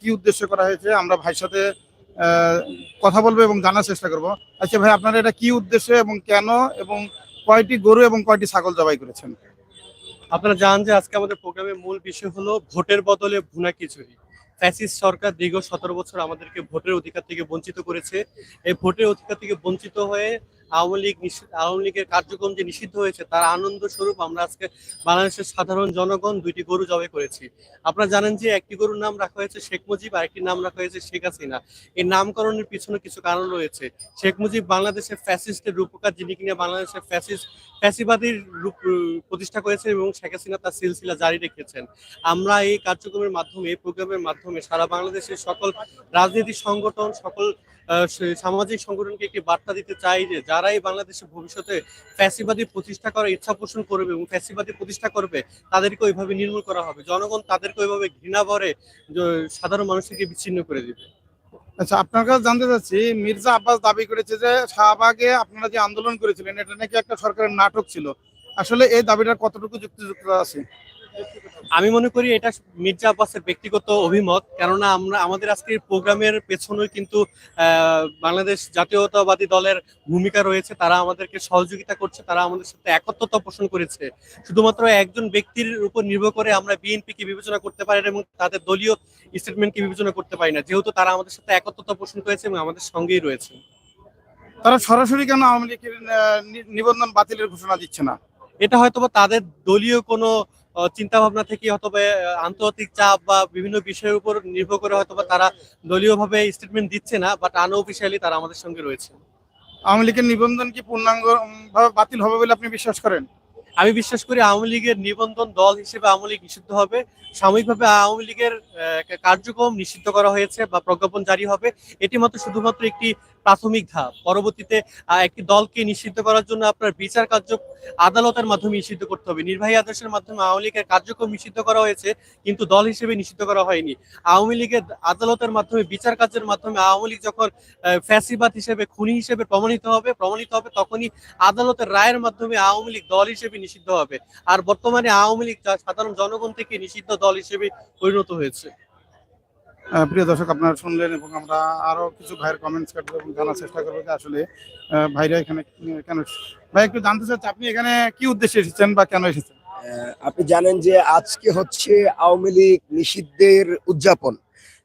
কি উদ্দেশ্য করা হয়েছে, আমরা ভাইয়ের সাথে কথা বলব এবং জানার চেষ্টা করব। আচ্ছা ভাই, আপনারা এটা কি উদ্দেশ্যে এবং কেন এবং কয়টি গরু এবং কয়টি ছাগল জবাই করেছেন? আপনারা জানেন যে আজকে আমাদের প্রোগ্রামের মূল বিষয় হলো ভোটের বদলে ভুনা খিচুড়ি। ফ্যাসিস্ট সরকার দীর্ঘ সতেরো বছর আমাদেরকে ভোটের অধিকার থেকে বঞ্চিত করেছে। এই ভোটের অধিকার থেকে বঞ্চিত হয়ে আওয়ামী লীগ আওয়ামী লীগের কার্যক্রম যে নিষিদ্ধ হয়েছে, তার আনন্দ স্বরূপ আমরা আজকে বাংলাদেশের সাধারণ জনগণ দুইটি গরু জবাই করেছি। আপনারা জানেন যে একটি গরুর নাম রাখা হয়েছে শেখ মুজিব আর একটি নাম রাখা হয়েছে শেখ হাসিনা। এই নামকরণের পিছনে কিছু কারণ রয়েছে। শেখ মুজিব বাংলাদেশের ফ্যাসিস্টের রূপকার, যিনি কিনা বাংলাদেশের ফ্যাসিস্ট ফ্যাসিবাদীর রূপ, প্রতিষ্ঠা করেছেন এবং শেখ হাসিনা তার সিলসিলা জারি রেখেছেন। আমরা এই কার্যক্রমের মাধ্যমে, এই প্রোগ্রামের মাধ্যমে সারা বাংলাদেশের সকল রাজনৈতিক সংগঠন, সকল সামাজিক সংগঠনকে একটি বার্তা দিতে চাই যে যারা এই বাংলাদেশের ভবিষ্যতে ফ্যাসিবাদী প্রতিষ্ঠা করার ইচ্ছা পোষণ করবে এবং ফ্যাসিবাদী প্রতিষ্ঠা করবে, তাদেরকে ওইভাবে নির্মূল করা হবে। জনগণ তাদেরকে ওইভাবে ঘৃণা ভরে সাধারণ মানুষকে বিচ্ছিন্ন করে দিবে। আচ্ছা আপনার কাছে জানতে চাচ্ছি, মির্জা আব্বাস দাবি করেছে যে শাহবাগে আপনারা যে আন্দোলন করেছিলেন, এটা নাকি একটা সরকারের নাটক ছিল? আসলে এই দাবিটা কতটুকু যুক্তিযুক্ত আছে? আমি মনে করি এটা মির্জা আব্বাসের ব্যক্তিগত অভিমত কেননা আমরা আমাদের আজকের প্রোগ্রামের পেছনে কিন্তু বাংলাদেশ জাতীয়তাবাদী দলের ভূমিকা রয়েছে। তারা আমাদেরকে সহযোগিতা করছে তারা আমাদের সাথে একত্রতা পোষণ করেছে। শুধুমাত্র একজন ব্যক্তির উপর নির্ভর করে আমরা বিএনপিকে বিবেচনা করতে পারি না এবং তাদের দলীয় স্টেটমেন্টকে বিবেচনা করতে পারি না। যেহেতু তারা আমাদের সাথে একত্রতা পোষণ করেছে এবং আমাদের সঙ্গেই রয়েছে। তারা সরাসরি কেন আওয়ামী লীগের নিবন্ধন বাতিলের ঘোষণা দিচ্ছে না? এটা হয়তোবা তাদের দলীয় কোনো চিন্তা ভাবনা থেকে হয়তোবা আন্তর্জাতিক চাপ বা বিভিন্ন বিষয়ের উপর নির্ভর করে হয়তোবা তারা দলীয়ভাবে স্টেটমেন্ট দিচ্ছে না বাট আনঅফিসিয়ালি তারা আমাদের সঙ্গে রয়েছে। আওয়ামী লীগের নিবন্ধন কি পূর্ণাঙ্গ ভাবে বাতিল হবে বলে আপনি বিশ্বাস করেন? আমি বিশ্বাস করি আওয়ামী লীগের নিবন্ধন দল হিসেবে আওয়ামী লীগ নিষিদ্ধ হবে। সাময়িকভাবে আওয়ামী লীগের কার্যক্রম নিষিদ্ধ করা হয়েছে বা প্রজ্ঞাপন জারি হবে। এটি মাত্র শুধুমাত্র একটি প্রাথমিক ধাপ। পরবর্তীতে একটি দলকে নিষিদ্ধ করার জন্য আপনার বিচার কার্য আদালতের মাধ্যমে নিষিদ্ধ করতে হবে। নির্বাহী আদেশের মাধ্যমে আওয়ামী লীগের কার্যক্রম নিষিদ্ধ করা হয়েছে, কিন্তু দল হিসেবে নিষিদ্ধ করা হয়নি। আওয়ামী লীগের আদালতের মাধ্যমে, বিচার কার্যের মাধ্যমে আওয়ামী লীগ যখন ফ্যাসিবাদ হিসেবে, খুনি হিসেবে প্রমাণিত হবে প্রমাণিত হবে তখনই আদালতের রায়ের মাধ্যমে আওয়ামী লীগ দল হিসেবে নিষিদ্ধ হবে। আর বর্তমানে আওয়ামী লীগ সাধারণ জনগণ থেকে নিষিদ্ধ দল হিসেবে পরিণত হয়েছে। প্রিয় দর্শক আপনারা শুনলেন এবং আমরা আরও কিছু ভাইয়ের কমেন্টস কাটবো এবং জানার চেষ্টা করব যে আসলে ভাইরা এখানে কেন ভাই একটু জানতে চাচ্ছি আপনি এখানে কি উদ্দেশ্যে এসেছেন বা কেন এসেছেন? আপনি জানেন যে আজকে হচ্ছে আওয়ামী লীগ নিষিদ্ধের উদযাপন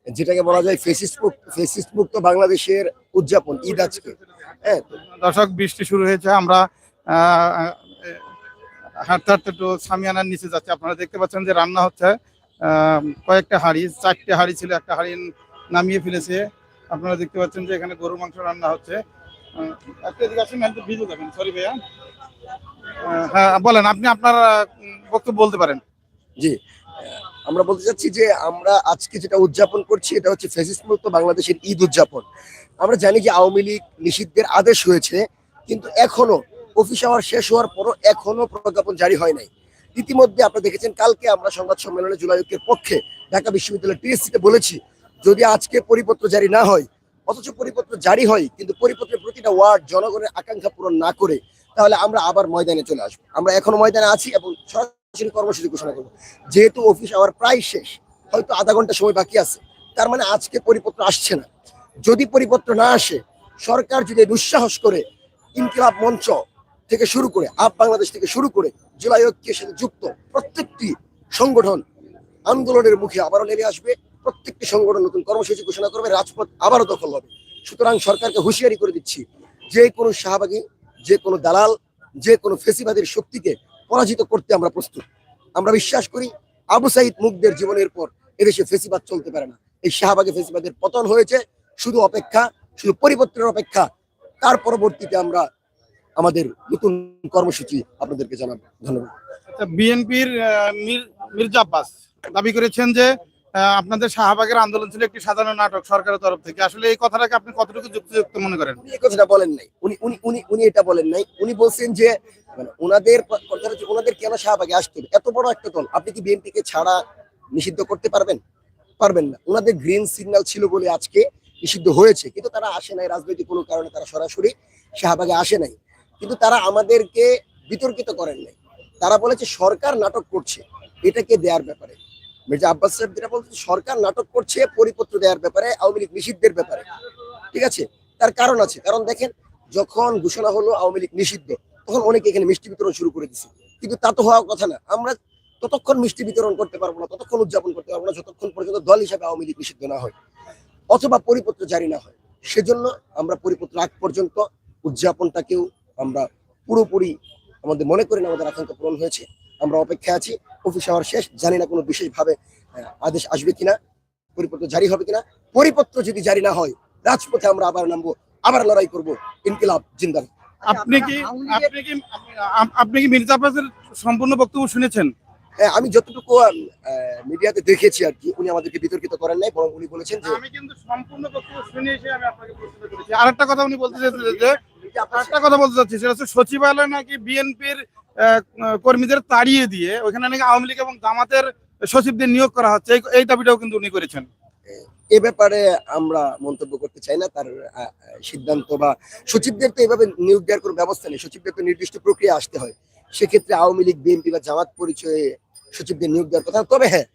যেটাকে বলা যায় ফেসিস্ট মুক্ত ফেসিস্ট মুক্ত বাংলাদেশের উদযাপন ঈদ আজকে। হ্যাঁ দর্শক বৃষ্টি শুরু হয়েছে আমরা হাঁটতে হাঁটতে একটু সামিয়ানার নিচে যাচ্ছি। আপনারা দেখতে পাচ্ছেন যে রান্না হচ্ছে। কয়েকটা হাঁড়ি, চারটে হাঁড়ি ছিল, একটা হাঁড়ি নামিয়ে ফেলেছে। আপনারা দেখতে পাচ্ছেন যে এখানে গরুর মাংস রান্না হচ্ছে। একটা সরি ভাইয়া। হ্যাঁ বলেন, আপনি আপনার বক্তব্য বলতে পারেন। জি। আমরা বলতে চাচ্ছি যে আমরা আজকে যেটা উদযাপন করছি, এটা হচ্ছে ফেসিস্ট মুক্ত বাংলাদেশের ঈদ উদযাপন। আমরা জানি যে আওয়ামী লীগ নিষিদ্ধের আদেশ হয়েছে, কিন্তু এখনও অফিস আওয়ার শেষ হওয়ার পরও এখনও প্রজ্ঞাপন জারি হয় নাই। ইতিমধ্যে আপনারা দেখেছেন, কালকে আমরা সংবাদ সম্মেলনে জুলাই পক্ষে ঢাকা বিশ্ববিদ্যালয় টিএসসিতে বলেছি, যদি আজকে পরিপত্র জারি না হয়, অথচ পরিপত্র জারি হয়, কিন্তু পরিপত্রের প্রতিটা ওয়ার্ড জনগণের আকাঙ্ক্ষা পূরণ না করে, তাহলে আমরা আবার ময়দানে চলে আসব। আমরা এখনও ময়দানে আছি এবং সরাসরি কর্মসূচি ঘোষণা করব। যেহেতু অফিস আওয়ার প্রায় শেষ, হয়তো আধা ঘণ্টা সময় বাকি আছে, তার মানে আজকে পরিপত্র আসছে না। যদি পরিপত্র না আসে, সরকার যদি দুঃসাহস করে, ইনকিলাব মঞ্চ থেকে শুরু করে আপ বাংলাদেশ থেকে শুরু করে জুলাই ঐক্যের সাথে যুক্ত প্রত্যেকটি সংগঠন আন্দোলনের মুখে আবারও নেমে আসবে। প্রত্যেকটি সংগঠন নতুন কর্মসূচি ঘোষণা করবে, রাজপথ আবারও দখল হবে। সুতরাং সরকারকে হুঁশিয়ারি করে দিচ্ছি, যে কোনো শাহবাগী, যে কোনো দালাল, যে কোনো ফেসিবাদের শক্তিকে পরাজিত করতে আমরা প্রস্তুত। আমরা বিশ্বাস করি আবু সাইদ মুগদের জীবনের পর এদেশে ফেসিবাদ চলতে পারে না। এই শাহবাগে ফেসিবাদের পতন হয়েছে, শুধু অপেক্ষা, শুধু পরিবর্তনের অপেক্ষা। তার পরবর্তীতে আমরা আমাদের নতুন কর্মসূচি আপনাদেরকে জানাব। ধন্যবাদ। বিএনপির মির্জা আব্বাস দাবি করেছেন যে আপনাদের শাহবাগের আন্দোলন ছিল একটি সাধারণ নাটক সরকারের তরফ থেকে। আসলে এই কথাটাকে আপনি কতটুকু যুক্তিযুক্ত মনে করেন? এই কথাটা বলেন নাই। উনি উনি উনি উনি এটা বলেন নাই। উনি বলছেন যে মানে ওনাদের ওনাদের কেন শাহবাগে আসতে হবে? এত বড় একটা দল আপনি কি বিএনপিকে ছাড়া নিষিদ্ধ করতে পারবেন? পারবেন না। ওনাদের গ্রিন সিগন্যাল ছিল বলে আজকে নিষিদ্ধ হয়েছে। কিন্তু তারা আসে নাই রাজনৈতিক কোনো কারণে তারা সরাসরি শাহবাগে আসে নাই। কিন্তু তারা আমাদেরকে বিতর্কিত করেন নাই। তারা বলেছে, সরকার নাটক করছে। এটাকে দেওয়ার ব্যাপারে। মির্জা আব্বাস সাহেব যেটা বলছেন সরকার নাটক করছে পরিপত্র দেওয়ার ব্যাপারে, আওয়ামী লীগ নিষিদ্ধের ব্যাপারে। ঠিক আছে? তার কারণ আছে। কারণ দেখেন, যখন ঘোষণা হলো আওয়ামী লীগ নিষিদ্ধ, তখন অনেকে এখানে মিষ্টি বিতরণ শুরু করে দিছে। কিন্তু তা তো হওয়ার কথা না। আমরা ততক্ষণ মিষ্টি বিতরণ করতে পারব না, ততক্ষণ উদযাপন করতে পারব না, যতক্ষণ পর্যন্ত দল হিসাবে আওয়ামী লীগ নিষিদ্ধ না হয়। অথবা পরিপত্র জারি না হয়। সেজন্য আমরা পরিপত্র আগ পর্যন্ত উদযাপনটাকেও আমরা পুরোপুরি আমাদের মনে করি না আমাদের আকাঙ্ক্ষা পূরণ হয়েছে। আমরা অপেক্ষায় আছি অফিস হওয়ার শেষ, জানি না কোনো বিশেষভাবে আদেশ আসবে কিনা, পরিপত্র জারি হবে কিনা। পরিপত্র যদি জারি না হয়, রাজপথে আমরা আবার নামবো, আবার লড়াই করব, ইনকিলাব, জিন্দাবাদ। আপনি কি আপনি কি আপ- আপনি কি মির্জা সম্পূর্ণ বক্তব্য শুনেছেন? আমি যতটুকু মিডিয়াতে দেখেছি আর কি উনি আমাদেরকে বিতর্কিত করেন নাই বরং উনি বলেছেন যে আমি কিন্তু সম্পূর্ণ বক্তব্য শুনে এসে আমি আপনাকে প্রশ্ন করেছি। আরেকটা কথা উনি বলতে চাইছেন যে একটা কথা বলতে চাচ্ছি সেটা হচ্ছে সচিবালয় নাকি বিএনপির কর্মীদের তাড়িয়ে দিয়ে ওখানে নাকি আওয়ামী লীগ এবং জামাতের সচিবদের নিয়োগ করা হচ্ছে এই- দাবিটাও কিন্তু উনি করেছেন। এ ব্যাপারে আমরা মন্তব্য করতে চাই না তার সিদ্ধান্ত বা সচিবদের তো এভাবে নিয়োগ দেওয়ার কোনো ব্যবস্থা নেই সচিবদের তো নির্দিষ্ট প্রক্রিয়া আসতে হয়। সেক্ষেত্রে আওয়ামী লীগ, বিএনপি বা জামাত পরিচয়ে সচিবদের নিয়োগ দেওয়ার কথা। তবে হ্যাঁ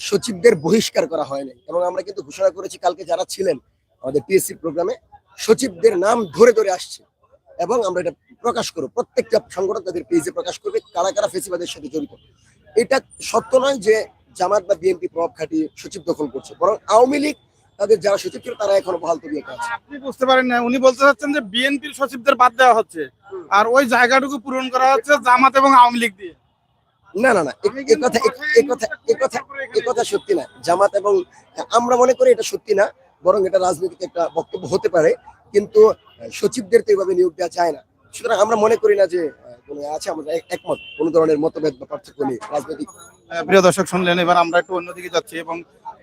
সচিবদের বহিষ্কার করা হয়নি এবং আমরা কিন্তু ঘোষণা করেছি, কালকে যারা ছিলেন আমাদের পিএসসি প্রোগ্রামে, সচিবদের নাম ধরে ধরে আসছে। এবং আমরা এটা প্রকাশ করব। প্রত্যেকটা সংগঠন তাদের পেজে প্রকাশ করবে, কারা কারা ফেসিবাদের সাথে জড়িত। এটা সত্য নয় যে জামাত বা বিএনপি প্রভাব খাটিয়ে সচিব দখল করছে। বরং আওয়ামী লীগ তাদের যারা সচিব ছিল তারা এখনও বহাল তবিয়তে আছে আপনি বুঝতে পারেন না উনি বলতে চাচ্ছেন যে বিএনপির সচিবদের বাদ দেওয়া হচ্ছে। আর ওই জায়গাটুকু পূরণ করা হচ্ছে জামাত এবং আওয়ামী লীগ দিয়ে। না না না কথা কথা কথা সত্যি না। জামাত এবং আমরা মনে করি এটা সত্যি না বরং এটা রাজনৈতিক একটা বক্তব্য হতে পারে কিন্তু সচিবদের তো এইভাবে নিয়োগ দেওয়া যায় না। সুতরাং আমরা মনে করি না যে আহ, আছে আমরা একমত। কোনো ধরনের মতভেদ বা পার্থক্য নেই রাজনৈতিক। প্রিয় দর্শক শুনলেন এবার আমরা একটু অন্যদিকে যাচ্ছি এবং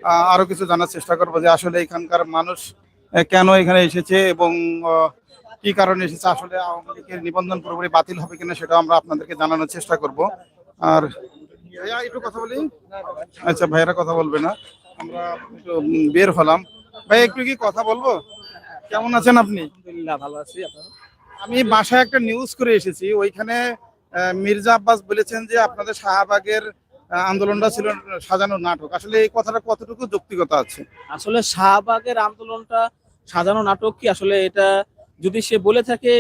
আহ, আরও কিছু জানার চেষ্টা করব যে আসলে এখানকার মানুষ কেন এখানে এসেছে এবং আহ, কি কারণে এসেছে আসলে আওয়ামী লীগের নিবন্ধন পুরোপুরি বাতিল হবে কিনা সেটা আমরা আপনাদেরকে জানানোর চেষ্টা করব। আর ভাইয়া একটু কথা বলি? আচ্ছা ভাইয়েরা কথা বলবে না। আমরা একটু বের হলাম। ভাই একটু কি কথা বলব? কেমন আছেন আপনি? ভালো আছি। আপনারা? আমি বাসায় একটা নিউজ করে এসেছি। ওইখানে মির্জা আব্বাস বলেছেন যে আপনাদের শাহবাগের আন্দোলনটা ছিল সাজানো নাটক। আসলে এই কথাটা কতটুকু যৌক্তিকতা আছে? আসলে শাহবাগের আন্দোলনটা সাজানো নাটক কি? আসলে এটা যদি সে বলে থাকে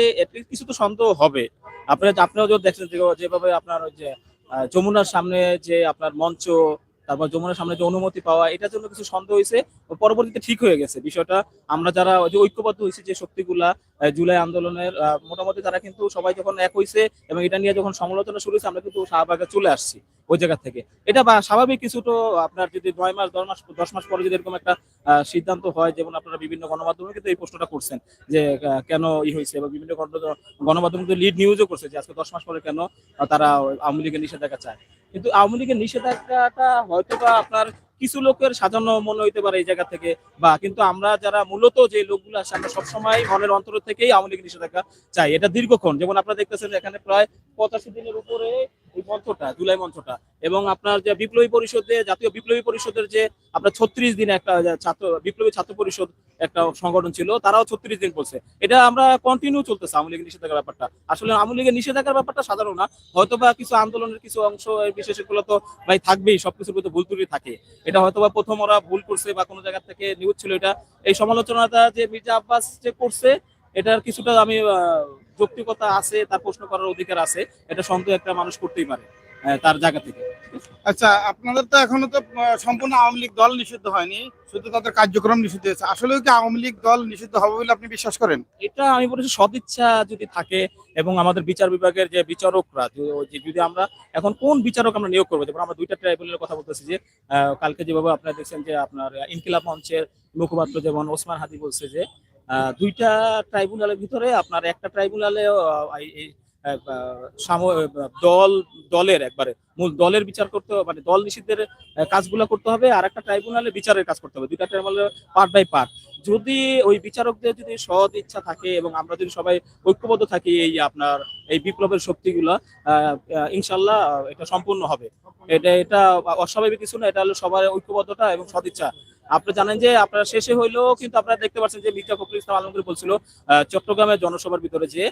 কিছু তো সন্দেহ হবে। আপনারা আপনারাও যদি দেখছেন যেভাবে আপনার যে যমুনার সামনে যে আপনার মঞ্চ, তারপর যমুনার সামনে যে অনুমতি পাওয়া, এটার জন্য কিছু সন্দেহ হয়েছে। পরবর্তীতে ঠিক হয়ে গেছে। বিষয়টা আমরা যারা যে ঐক্যবদ্ধ হয়েছে যে শক্তিগুলা জুলাই আন্দোলনের মোটামুটি তারা কিন্তু সবাই যখন এক হয়েছে এবং এটা নিয়ে যখন সমালোচনা শুরু হয়েছে আমরা কিন্তু শাহবাগে চলে আসছি ওই জায়গা থেকে। এটা বা স্বাভাবিক কিছু তো আপনার যদি নয় মাস, দশ মাস দশ মাস পরে যদি এরকম একটা সিদ্ধান্ত হয়, যেমন আপনারা বিভিন্ন গণমাধ্যমে কিন্তু এই প্রশ্নটা করছেন যে কেন ই হয়েছে এবং বিভিন্ন গণমাধ্যম কিন্তু লিড নিউজও করছে যে আজকে দশ মাস পরে কেন তারা আওয়ামী লীগের নিষেধাজ্ঞা চায়। কিন্তু আওয়ামী লীগের নিষেধাজ্ঞাটা হয়তো বা আপনার কিছু লোকের সাজানো মনে হইতে পারে এই জায়গা থেকে। বা কিন্তু আমরা যারা মূলত যে লোকগুলো আছে আমরা সবসময় মনের অন্তর থেকেই আওয়ামী লীগ নিষেধাজ্ঞা চাই। এটা দীর্ঘক্ষণ। যেমন আপনারা দেখতেছেন এখানে প্রায় পঁচাশি দিনের উপরে এই মঞ্চটা জুলাই মঞ্চটা এবং আপনার যে বিপ্লবী পরিষদে জাতীয় বিপ্লবী পরিষদের যে আপনার ছত্রিশ দিন একটা ছাত্র, বিপ্লবী ছাত্র পরিষদ একটা সংগঠন ছিল, তারাও ছত্রিশ দিন করছে এটা আমরা কন্টিনিউ চলতেছে আওয়ামী লীগের নিষেধাজ্ঞার ব্যাপারটা। আসলে আওয়ামী লীগের নিষেধাজ্ঞার ব্যাপারটা সাধারণ না। হয়তো বা কিছু আন্দোলনের কিছু অংশ বিশেষগুলো তো ভাই থাকবেই, সবকিছুর মধ্যে ভুল ত্রুটি থাকে। এটা হয়তো বা প্রথম ওরা ভুল করছে বা কোনো জায়গা থেকে নিউজ ছিল এটা। এই সমালোচনাটা যে মির্জা আব্বাস যে করছে, এটার কিছুটা আমি যৌক্তিকতা আছে তার প্রশ্ন করার অধিকার আছে এটা সন্দেহ একটা মানুষ করতেই পারে তার জায়গা থেকে। আচ্ছা আপনাদের তো এখনও তো সম্পূর্ণ আওয়ামী লীগ দল নিষিদ্ধ হয়নি শুধু তাদের কার্যক্রম নিষিদ্ধ হয়েছে। আসলে কি আওয়ামী লীগ দল নিষিদ্ধ হবে বলে আপনি বিশ্বাস করেন? এটা আমি বলেছি সদিচ্ছা যদি থাকে এবং আমাদের বিচার বিভাগের যে বিচারকরা যদি আমরা এখন কোন বিচারক আমরা নিয়োগ করব? যেমন আমরা দুইটা ট্রাইব্যুনালের কথা বলতেছি যে কালকে যেভাবে আপনারা দেখছেন যে আপনার ইনকিলাব মঞ্চের মুখপাত্র যেমন ওসমান হাদি বলছে যে দুইটা ট্রাইব্যুনালের ভিতরে আপনার একটা ট্রাইব্যুনালে দল, দলের একবারে, মূল দলের বিচার করতে হবে মানে দল নিষিদ্ধের কাজগুলো করতে হবে, আর একটা ট্রাইব্যুনালে বিচারের কাজ করতে হবে, দুইটা ট্রাইব্যুনালে পার্ট বাই পার্ট। যদি ওই বিচারকদের যদি সৎ ইচ্ছা থাকে এবং আমরা যদি সবাই ঐক্যবদ্ধ থাকি এই আপনার, এই বিপ্লবের শক্তিগুলা ইনশাল্লাহ এটা সম্পূর্ণ হবে। এটা এটা অস্বাভাবিক কিছু না, এটা হলো সবার ঐক্যবদ্ধতা এবং সদিচ্ছা আপনি জানেন যে আপনারা শেষে হইলেও কিন্তু আপনারা দেখতে পাচ্ছেন যে মির্জা ফখরুল ইসলাম আলমগীর বলছিল চট্টগ্রামের জনসভার ভিতরে যে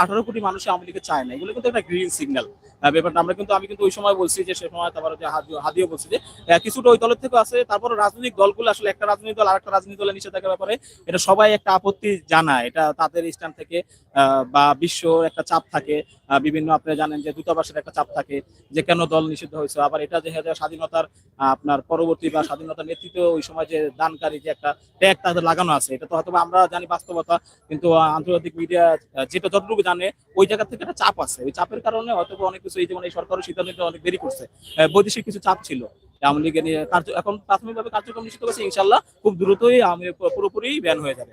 আঠারো কোটি মানুষ আওয়ামী লীগে চায় না। এগুলো কিন্তু একটা গ্রিন সিগন্যাল ব্যাপারটা আমরা কিন্তু, আমি কিন্তু ওই সময় বলছি যে সে সময় তারপরে যে হাদিও বলছি যে কিছুটা ওই দলের থেকে আছে। তারপরে রাজনৈতিক দলগুলো আসলে একটা রাজনৈতিক দল, আরেকটা রাজনৈতিক দলের নিষেধাজ্ঞার ব্যাপারে এটা সবাই একটা আপত্তি জানায়। এটা তাদের স্ট্যান্ড থেকে বা বিশ্ব একটা চাপ থাকে। বিভিন্ন আপনি জানেন যে দূতাবাসের একটা চাপ থাকে যে কেন দল নিষিদ্ধ হয়েছে। আবার এটা যে যে স্বাধীনতার আপনার পরবর্তী বা স্বাধীনতার নেতৃত্ব ওই সময় যে দানকারী যে একটা ট্যাগ তাদের লাগানো আছে, এটা তো হয়তো আমরা জানি বাস্তবতা, কিন্তু আন্তর্জাতিক মিডিয়া যেটা যতটুকু জানে, ওই জায়গা থেকে একটা চাপ আছে। ওই চাপের কারণে হয়তো অনেক কিছু এই যেমন এই সরকারের সিদ্ধান্ত অনেক দেরি করছে। বৈদেশিক কিছু চাপ ছিল। আওয়ামী লীগের এখন প্রাথমিকভাবে কার্যক্রম নিশ্চিত করেছে ইনশাল্লাহ খুব দ্রুতই লীগ পুরোপুরি ব্যান হয়ে যাবে।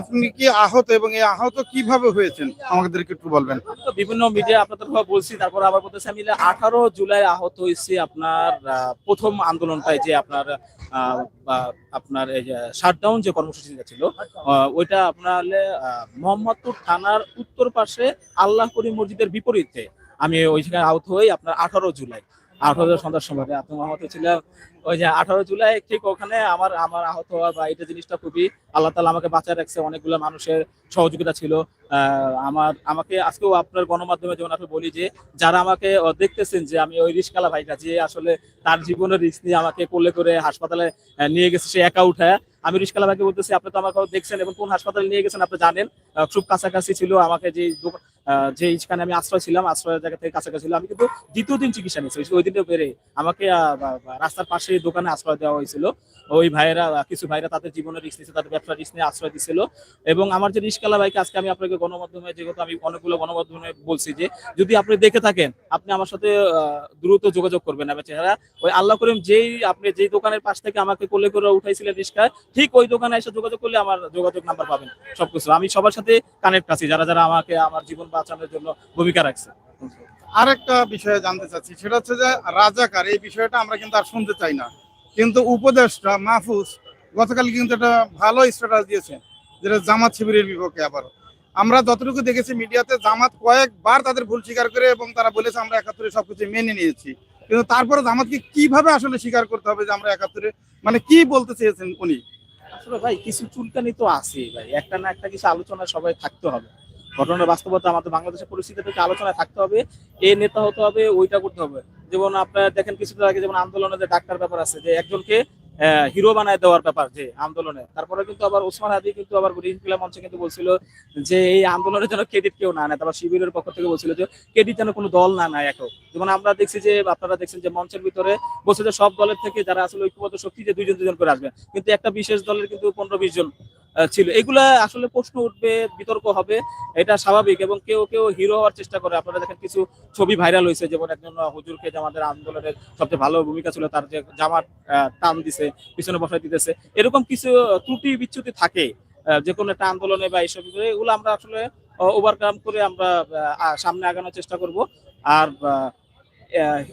আপনি কি আহত এবং এই আহত কীভাবে হয়েছেন? আমাদেরকে একটু বলবেন। বিভিন্ন মিডিয়া আপনাদের বলছি তারপর আবার বলতেছি আমি আঠারো জুলাই আহত হয়েছি আপনার প্রথম আন্দোলনটায় যে আপনার আপনার এই যে শাটডাউন যে কর্মসূচিটা ছিল ওইটা আপনার মোহাম্মদপুর থানার উত্তর পাশে আল্লাহ করিম মসজিদের বিপরীতে আমি ওইখানে আহত হই আপনার আঠারো জুলাই। আঠারো সন্ধ্যার সময় মতো ছিলেন ওই যে আঠারো জুলাই ঠিক ওখানে আমার আমার আহত হওয়া বা এটা জিনিসটা খুবই আল্লাহ তালা আমাকে বাঁচায় রাখছে, অনেকগুলো মানুষের সহযোগিতা ছিল। আমার, আমাকে আজকেও আপনার গণমাধ্যমে যেমন আপনি বলি যে, যারা আমাকে দেখতেছেন যে আমি ওই রিস্কালা ভাইটা যে আসলে তার জীবনের রিস্ক নিয়ে আমাকে কোলে করে হাসপাতালে নিয়ে গেছে, সে একা উঠায় আমি রিস্কালা ভাইকে বলতেছি, আপনি তো আমাকে দেখছেন এবং কোন হাসপাতালে নিয়ে গেছেন আপনি জানেন। খুব কাছাকাছি ছিল আমাকে যে যে যেখানে আমি আশ্রয় ছিলাম, আশ্রয়ের জায়গা থেকে কাছাকাছি ছিল আমি কিন্তু দ্বিতীয় দিন চিকিৎসা নিয়েছি, ওই দিনটা বেড়ে। আমাকে রাস্তার পাশে দোকানে আশ্রয় দেওয়া হয়েছিল। ওই ভাইয়েরা, কিছু ভাইরা তাদের জীবনের রিস্ক নিয়েছে, তাদের ব্যবসার রিস্ক নিয়ে আশ্রয় দিছিল। এবং আমার যে রিস্কালা ভাইকে আজকে আমি আপনাকে গণমাধ্যমে, যেহেতু আমি অনেকগুলো গণমাধ্যমে বলছি যে, যদি আপনি দেখে থাকেন, আপনি আমার সাথে দ্রুত যোগাযোগ করবেন আমার চেহারা ওই আল্লাহ করিম যেই আপনি যেই দোকানের পাশ থেকে আমাকে কোলে করে উঠাইছিলেন রিস্কায় ঠিক ওই দোকানে এসে যোগাযোগ করলে আমার যোগাযোগ নাম্বার পাবেন, সবকিছু। আমি সবার সাথে কানেক্ট আছি, যারা যারা আমাকে, আমার জীবন বাঁচানোর জন্য ভূমিকা রাখছে। আরেকটা বিষয়ে জানতে চাচ্ছি, সেটা হচ্ছে যে রাজাকার, এই বিষয়টা আমরা কিন্তু আর শুনতে চাই না। কিন্তু উপদেশটা মাহফুজ গতকাল কিন্তু একটা ভালো স্ট্যাটাস দিয়েছে, যেটা জামাত শিবিরের বিপক্ষে আবার। আমরা যতটুকু দেখেছি মিডিয়াতে, জামাত কয়েকবার তাদের ভুল স্বীকার করে এবং তারা বলেছে আমরা একাত্তরে সবকিছু মেনে নিয়েছি। কিন্তু তারপরে জামাতকে কীভাবে আসলে স্বীকার করতে হবে যে আমরা একাত্তরে মানে কি বলতে চেয়েছেন উনি? আসলে ভাই, কিছু চুলকানি তো আছে ভাই। একটা না একটা কিছু আলোচনা সবাই থাকতে হবে। ঘটনার বাস্তবতা আমাদের বাংলাদেশের পরিস্থিতি থেকে আলোচনায় থাকতে হবে, এ নেতা হতে হবে, ওইটা করতে হবে। যেমন আপনারা দেখেন কিছুদিন আগে যেমন আন্দোলনে যে ডাক্তার ব্যাপার আছে, যে একজনকে হিরো বানায় দেওয়ার ব্যাপার যে আন্দোলনে তারপরে কিন্তু আবার ওসমান হাদি কিন্তু আবার ইনকিলা মঞ্চে কিন্তু বলছিল যে এই আন্দোলনের জন্য ক্রেডিট কেউ না। নেয় তারপর শিবিরের পক্ষ থেকে বলছিল যে ক্রেডিট যেন কোনো দল না নেয় এখন যেমন আমরা দেখছি যে, আপনারা দেখছেন যে মঞ্চের ভিতরে বলছে যে সব দলের থেকে যারা আসলে ঐক্যবদ্ধ শক্তি যে দুইজন দুজন করে আসবে। কিন্তু একটা বিশেষ দলের কিন্তু পনেরো বিশ জন ছিল। এগুলা আসলে প্রশ্ন উঠবে, বিতর্ক হবে, এটা স্বাভাবিক এবং কেউ কেউ হিরো হওয়ার চেষ্টা করে। আপনারা দেখেন কিছু ছবি ভাইরাল হয়েছে, যেমন একজন হুজুরকে যে আমাদের আন্দোলনের সবচেয়ে ভালো ভূমিকা ছিল, তার যে জামার টান দিছে। পিছনে বসাই দিতেছে। এরকম কিছু ত্রুটি বিচ্যুতি থাকে যে কোনো একটা আন্দোলনে বা এইসব এগুলো আমরা আসলে ওভারকাম করে আমরা সামনে আগানোর চেষ্টা করব। আর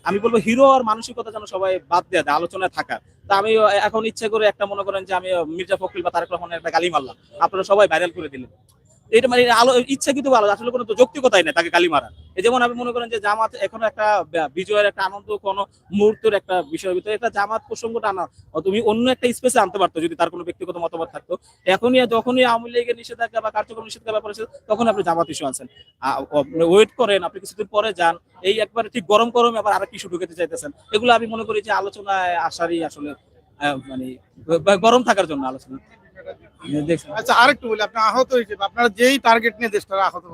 আমি বলব হিরো আর মানসিকতা যেন সবাই বাদ দেয় দেয়, আলোচনায় থাকা তা আমি এখন ইচ্ছে করে একটা মনে করেন যে আমি মির্জা ফখরুল বা তারেক রহমানের একটা গালি মারলাম। আপনারা সবাই ভাইরাল করে দিলেন। এটা মানে আলো, ইচ্ছা কিন্তু ভালো, আসলে কোনো যৌক্তিকতাই নেই তাকে গালি মারা এই যেমন আপনি মনে করেন যে জামাত এখন একটা বিজয়ের একটা আনন্দ, কোনো মুহূর্তের একটা বিষয়ের ভিতরে একটা জামাত প্রসঙ্গটা আনা তুমি অন্য একটা স্পেসে আনতে পারতো যদি তার কোনো ব্যক্তিগত মতামত থাকতো। এখনই যখনই আওয়ামী লীগের নিষেধাজ্ঞা বা কার্যক্রম নিষেধাজ্ঞা ব্যাপার আছে তখন আপনি জামাত ইস্যু আনছেন। ওয়েট করেন, আপনি কিছুদিন পরে যান, এই একবারে ঠিক গরম গরম আবার আরেক ইস্যু ঢুকেতে চাইতেছেন। এগুলো আমি মনে করি যে আলোচনায় আসারই আসলে মানে গরম থাকার জন্য আলোচনা। আচ্ছা আরেকটু বলি আপনি আহত হয়েছেন আপনারা যেই টার্গেট নিয়ে দেশটা আহত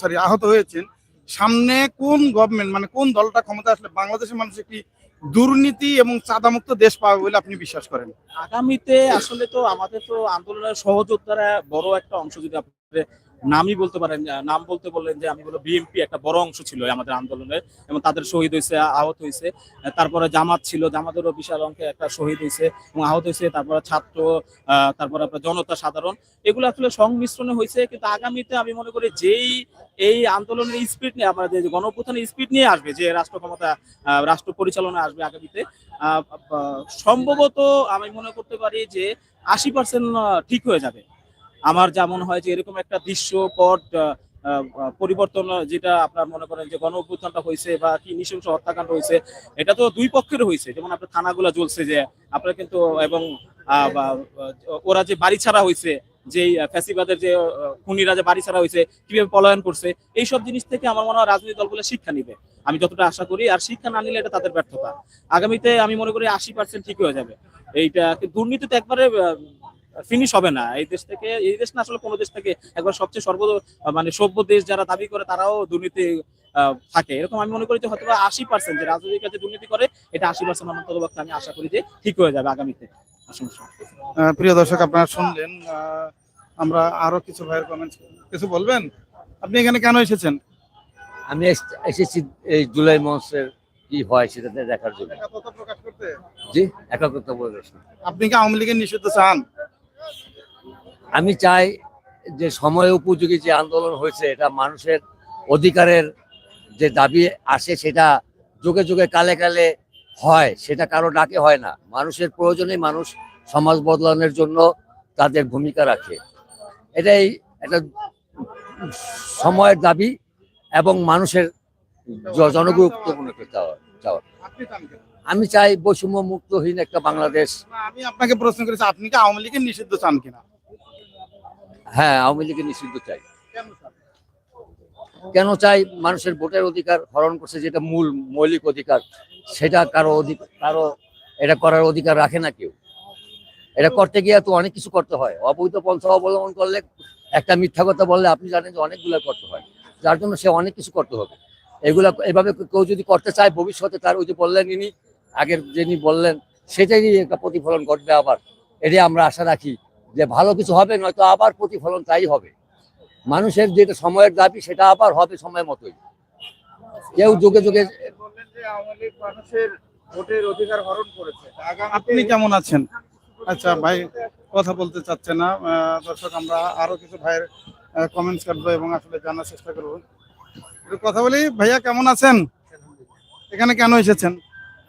সরি আহত হয়েছেন সামনে কোন গভর্নমেন্ট মানে কোন দলটা ক্ষমতা আসলে বাংলাদেশের মানুষ একটি দুর্নীতি এবং চাঁদামুক্ত দেশ পাবে বলে আপনি বিশ্বাস করেন? আগামীতে আসলে তো আমাদের তো আন্দোলনের সহযোদ্ধারা বড় একটা অংশ যদি আপনি নামই বলতে পারেন নাম বলতে বললেন যে আমি বলো বিএনপি একটা বড় অংশ ছিল আমাদের আন্দোলনের এবং তাদের শহীদ হয়েছে, আহত হয়েছে। তারপরে জামাত ছিল, জামাতেরও বিশাল অঙ্কে একটা শহীদ হয়েছে এবং আহত হয়েছে। তারপরে ছাত্র তারপরে আপনার জনতা সাধারণ। এগুলো আসলে সংমিশ্রণে হয়েছে, কিন্তু আগামীতে আমি মনে করি যেই এই আন্দোলনের স্পিড নিয়ে, আমরা যে গণপ্রথানের স্পিড নিয়ে আসবে, যে রাষ্ট্র ক্ষমতা রাষ্ট্র পরিচালনা আসবে আগামীতে সম্ভবত আমি মনে করতে পারি যে আশি পার্সেন্ট ঠিক হয়ে যাবে। আমার যা মনে হয় যে এরকম একটা দৃশ্যপট পরিবর্তন যেটা আপনার মনে করেন যে গণ অভ্যুত্থানটা হয়েছে বা কি নৃশংস হত্যাকাণ্ড হয়েছে, এটা তো দুই পক্ষের হয়েছে। যেমন আপনার থানাগুলো জ্বলছে যে আপনার কিন্তু এবং ওরা যে বাড়ি ছাড়া হয়েছে যে ফ্যাসিবাদের যে খুনিরা যে বাড়ি ছাড়া হয়েছে, কীভাবে পলায়ন করছে, এইসব জিনিস থেকে আমার মনে হয় রাজনৈতিক দলগুলো শিক্ষা নিবে। আমি যতটা আশা করি, আর শিক্ষা না নিলে এটা তাদের ব্যর্থতা। আগামীতে আমি মনে করি আশি পার্সেন্ট ঠিক হয়ে যাবে। এইটা দুর্নীতি তো একবারে ফিনিশ হবে না। এই দেশ থেকে এই দেশ না আসলে কোনো দেশ থেকে একবার সবচেয়ে সর্ব মানে সভ্য দেশ যারা দাবি করে তারাও দুর্নীতি আহ, থাকে। এরকম আমি মনে করি যে হয়তো আশি পার্সেন্ট যে রাজনৈতিক কাজে দুর্নীতি করে এটা আশি পার্সেন্ট আমার ততপক্ষে আমি আশা করি যে ঠিক হয়ে যাবে আগামীতে। আহ, প্রিয় দর্শক আপনারা শুনলেন আহ, আমরা আরও কিছু ভাইয়ের কমেন্ট কিছু বলবেন? আপনি এখানে কেন এসেছেন? আমি এসেছি এই জুলাই মঞ্চের কি হয় সেটাতে দেখার জন্য। প্রকাশ জি একাগ্রতা প্রদর্শন আপনি কি আওয়ামী লীগের নিষিদ্ধ চান? আমি চাই যে সময় উপযোগী যে আন্দোলন হয়েছে, এটা মানুষের অধিকারের যে দাবি আসে সেটা যুগে যুগে কালে কালে হয়, সেটা কারও ডাকে হয় না। মানুষের প্রয়োজনে মানুষ সমাজ বদলানোর জন্য তাদের ভূমিকা রাখে। এটাই একটা সময়ের দাবি এবং মানুষের জনগুরুত্বপূর্ণ চাওয়া? আমি চাই বৈষম্য মুক্তহীন একটা বাংলাদেশ। আমি আপনাকে প্রশ্ন করেছি আপনি কি আওয়ামী লীগের নিষিদ্ধ চান কিনা? হ্যাঁ আওয়ামী লীগের নিষিদ্ধ চাই। কেন চাই? মানুষের ভোটের অধিকার হরণ করছে যেটা মূল মৌলিক অধিকার। সেটা কারও অধিকার কারও এটা করার অধিকার রাখে না কেউ। এটা করতে গিয়ে তো অনেক কিছু করতে হয়। অবৈধ পন্থা অবলম্বন করলে একটা মিথ্যা কথা বললে আপনি জানেন যে অনেকগুলো করতে হয়। যার জন্য সে অনেক কিছু করতে হবে। এগুলা এভাবে কেউ যদি করতে চায় ভবিষ্যতে তার ওই যে বললেন ইনি আগের যিনি বললেন সেটাই একটা প্রতিফলন ঘটবে আবার। এটাই আমরা আশা রাখি যে ভালো কিছু হবে নয়তো আবার প্রতিফলন তাই হবে। মানুষের যেটা সময়ের দাবি সেটা আবার হবে সময় মতোই। কেউ যুগে যুগে বললেন যে আওয়ামী লীগ মানুষের ভোটের অধিকার হরণ করেছে। আপনি কেমন আছেন? আচ্ছা ভাই কথা বলতে চাচ্ছে না। আহ, দর্শক আমরা আরও কিছু ভাইয়ের কমেন্টস কাটবো এবং আসলে জানার চেষ্টা করব। কথা বলি ভাইয়া কেমন আছেন? এখানে কেন এসেছেন?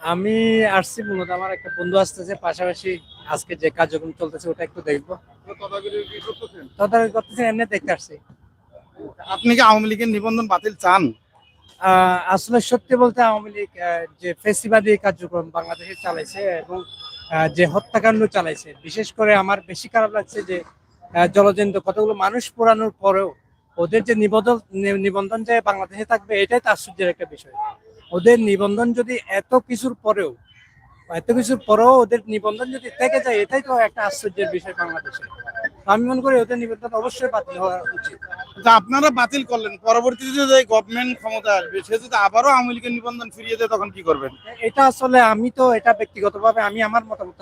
আমি আসছি মূলত আমার একটা বন্ধু আসতেছে পাশাপাশি আজকে যে কার্যক্রম চলতেছে ওটা একটু দেখব। তদারকি করতেছে এমনি দেখতে আসছি। আপনি কি আওয়ামী লীগের নিবন্ধন বাতিল চান? আসলে সত্যি বলতে আওয়ামী লীগ যে ফেসিবাদী কার্যক্রম বাংলাদেশে চালাইছে এবং যে হত্যাকাণ্ড চালাইছে বিশেষ করে আমার বেশি খারাপ লাগছে যে জলজন্ত কতগুলো মানুষ পোড়ানোর পরেও ওদের যে নিবন্ধন নিবন্ধন যে বাংলাদেশে থাকবে এটাই তো আশ্চর্যের একটা বিষয়। ওদের নিবন্ধন যদি এত কিছুর পরেও এত কিছুর পরেও ওদের নিবন্ধন যদি থেকে যায় এটাই তো একটা আশ্চর্যের বিষয় বাংলাদেশে। আমি মনে করি ওদের নিবন্ধন অবশ্যই বাতিল হওয়া উচিত। আপনারা বাতিল করলেন। পরবর্তীতে যদি গভর্নমেন্ট ক্ষমতা আসবে সে যদি আবারও আওয়ামী লীগের নিবন্ধন ফিরিয়ে দেয় তখন কি করবেন? এটা আসলে আমি তো এটা ব্যক্তিগতভাবে আমি আমার মতামত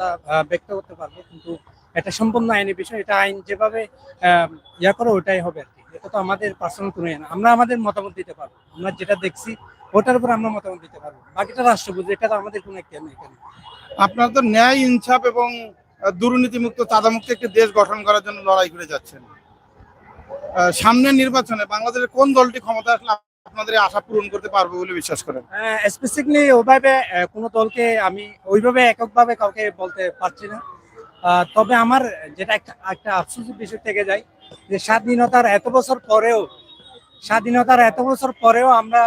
ব্যক্ত করতে পারব কিন্তু এটা সম্পূর্ণ আইনি বিষয় এটা আইন যেভাবে আহ, ইয়া করে ওটাই হবে আর কি। এটা তো আমাদের পার্সোনাল কোনো ইয়ে আমরা আমাদের মতামত দিতে পারব। আমরা যেটা দেখছি ওটার উপর আমরা মতামত দিতে পারব। বাকিটা রাষ্ট্র বুঝবে এটা তো আমাদের কোনো একটা নেই এখানে। আপনারা তো ন্যায় ইনসাফ এবং দুর্নীতিমুক্ত চাঁদামুক্ত একটি দেশ গঠন করার জন্য লড়াই করে যাচ্ছেন। সামনের নির্বাচনে বাংলাদেশের কোন দলটি ক্ষমতা আসলে আপনাদের আশা পূরণ করতে পারবে বলে বিশ্বাস করেন? স্পেসিফিকলি ওইভাবে আহ, কোনো দলকে আমি ওইভাবে এককভাবে কাউকে বলতে পারছি না। তবে আমার যেটা একটা একটা আফসোসের বিষয় থেকে যায় যে স্বাধীনতার এত বছর পরেও স্বাধীনতার এত বছর পরেও আমরা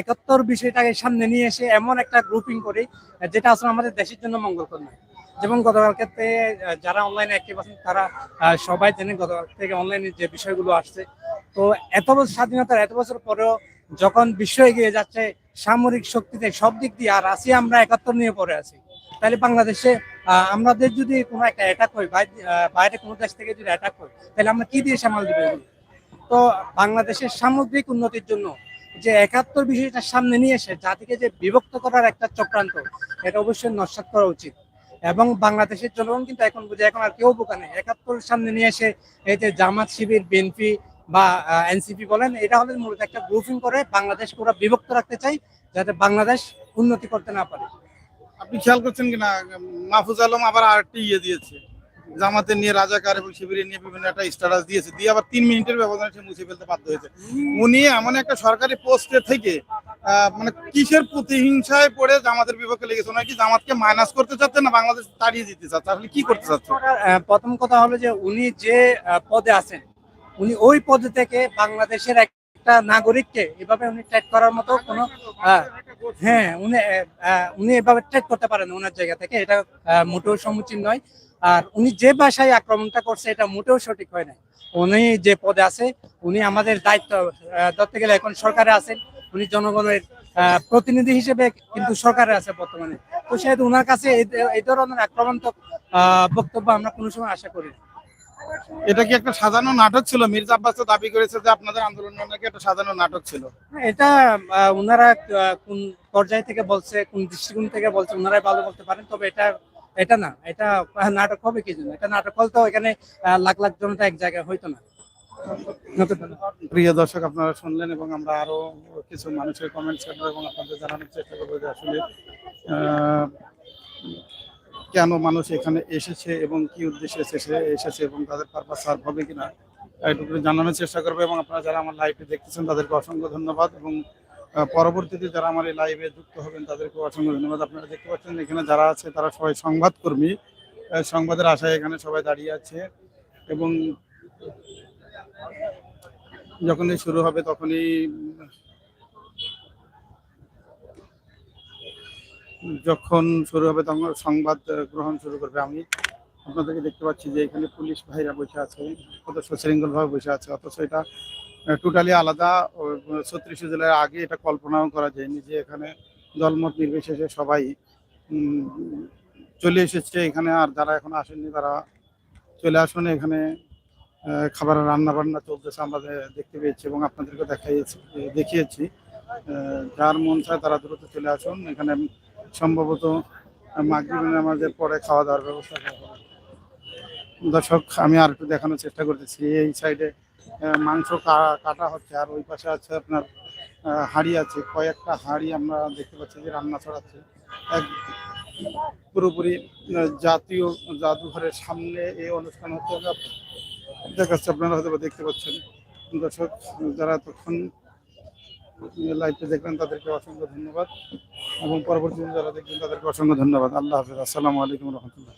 একাত্তর বিষয়টাকে সামনে নিয়ে এসে এমন একটা গ্রুপিং করি, যেটা আসলে আমাদের দেশের জন্য মঙ্গলকর নয়। যেমন গতকাল ক্ষেত্রে যারা অনলাইনে অ্যাক্টিভ আছেন, তারা সবাই জানেন গতকাল থেকে অনলাইনে যে বিষয়গুলো আসছে। তো এত বছর স্বাধীনতার এত বছর পরেও যখন বিশ্ব এগিয়ে যাচ্ছে, সামরিক শক্তিতে সব দিক দিয়ে, আর আছি আমরা একাত্তর নিয়ে পড়ে আছি। তাহলে বাংলাদেশে আমাদের যদি কোনো একটা অ্যাটাক হয় বাইরে কোনো দেশ থেকে যদি অ্যাটাক হয়, তাহলে আমরা কি দিয়ে সামাল দিব? তো বাংলাদেশের সামগ্রিক উন্নতির জন্য যে একাত্তর বিষয়টা সামনে নিয়ে এসে জাতিকে যে বিভক্ত করার একটা চক্রান্ত, এটা অবশ্যই নস্বাত করা উচিত। এবং বাংলাদেশের জনগণ কিন্তু এখন বুঝে, এখন আর কেউ বোকা নেই। একাত্তর সামনে নিয়ে এসে এই যে জামাত শিবির, বিএনপি বা এনসিপি বলেন, এটা হলে মূলত একটা গ্রুপিং করে বাংলাদেশ পুরো বিভক্ত রাখতে চাই যাতে বাংলাদেশ উন্নতি করতে না পারে। আপনি খেয়াল করছেন কিনা? মাহফুজ আলম আবার আরেকটি ইয়ে দিয়েছে। জামাতে নিয়ে রাজাকার এবং শিবিরে নিয়ে বিভিন্ন একটা স্ট্যাটাস দিয়েছে। দিয়ে আবার তিন মিনিটের ব্যবধানে সে মুছে ফেলতে বাধ্য হয়েছে। উনি এমন একটা সরকারি পোস্টে থেকে মানে কিসের প্রতিহিংসায় পড়ে জামাতের বিপক্ষে লেগেছে? ওনার কি জামাতকে মাইনাস করতে চাচ্ছে না বাংলাদেশ তাড়িয়ে দিতে চাচ্ছে? আসলে কি করতে চাচ্ছে? প্রথম কথা হলো যে উনি যে পদে আছেন, উনি ওই পদ থেকে বাংলাদেশের একটা নাগরিককে এভাবে উনি ট্রেড করার মতো কোনো হ্যাঁ উনি উনি এভাবে ট্রেড করতে পারেন ওনার জায়গা থেকে। এটা মোটেও সমুচীন নয়। আর উনি যে ভাষায় আক্রমণটা করছে এটা মোটেও সঠিক হয় না উনি যে পদে আছে উনি আমাদের দায়িত্ব ধরতে গেলে এখন সরকারে আছেন। উনি জনগণের প্রতিনিধি হিসেবে কিন্তু সরকারে আছে বর্তমানে। তো সেহেতু ওনার কাছে এই- ধরনের আক্রমণাত্মক বক্তব্য আমরা কোনো সময় আশা করি না। এটা কি একটা সাজানো নাটক ছিল? মির্জা আব্বাস তো দাবি করেছে যে আপনাদের আন্দোলন নাকি একটা সাজানো নাটক ছিল। এটা আহ, ওনারা কোন পর্যায় থেকে বলছে কোন দৃষ্টিকোণ থেকে বলছে ওনারাই ভালো বলতে পারেন তবে এটা এটা না, এটা নাটক হবে কি জন্য? এটা নাটক হলে তো এখানে লাখ লাখ জনতা এক জায়গায় হইতো না। প্রিয় দর্শক, আপনারা শুনলেন এবং আমরা আরও কিছু মানুষের কমেন্টস করব এবং আপনাদের জানানোর চেষ্টা করব যে আসলে কেন মানুষ এখানে এসেছে এবং কি উদ্দেশ্যে এসেছে এসেছে এবং তাদের পারপাস সার্ভ হবে কিনা এটুকু জানানোর চেষ্টা করব এবং আপনারা যারা আমার লাইভে দেখতেছেন, তাদেরকে অসংখ্য ধন্যবাদ এবং পরবর্তীতে যারা আমার এই লাইভে যুক্ত হবেন তাদেরকে অসংখ্য ধন্যবাদ। আপনারা দেখতে পাচ্ছেন, এখানে যারা আছে, তারা সবাই সংবাদকর্মী। সংবাদের আশায় এখানে সবাই দাঁড়িয়ে আছে এবং যখনই শুরু হবে তখনই যখন শুরু হবে তখন সংবাদ গ্রহণ শুরু করবে। আমি আপনাদেরকে দেখতে পাচ্ছি যে এখানে পুলিশ ভাইরা বসে আছে কত সশৃঙ্খল ভাবে বসে আছে, অথচ এটা টোটালি আলাদা। ছত্রিশ জেলার আগে এটা কল্পনাও করা যায়নি যে এখানে দলমত নির্বিশেষে সবাই চলে এসেছে এখানে আর যারা এখন আসেননি তারা চলে আসুন এখানে। খাবারের রান্না বান্না চলতেছে, আমরা দেখতে পেয়েছি এবং আপনাদেরকে দেখাইছি দেখিয়েছি। যার মন চায় তারা দ্রুত চলে আসুন। এখানে সম্ভবত মাগরিবের নামাজের পরে খাওয়া দাওয়ার ব্যবস্থা। দর্শক, আমি আর একটু দেখানোর চেষ্টা করতেছি। এই সাইডে মাংস কাটা হচ্ছে। আর ওই পাশে আছে আপনার হাঁড়ি আছে। কয়েকটা হাঁড়ি আমরা দেখতে পাচ্ছি যে রান্না ছড়াচ্ছে এক পুরোপুরি জাতীয় জাদুঘরের সামনে এই অনুষ্ঠান হচ্ছে। দেখাচ্ছে আপনারা হয়তো দেখতে পাচ্ছেন। দর্শক, যারা তখন লাইভটা দেখবেন তাদেরকে অসংখ্য ধন্যবাদ। এবং পরবর্তীতে যারা দেখবেন, তাদেরকে অসংখ্য ধন্যবাদ। আল্লাহ হাফিজ। আসসালামু আলাইকুম রহমতুল্লাহ।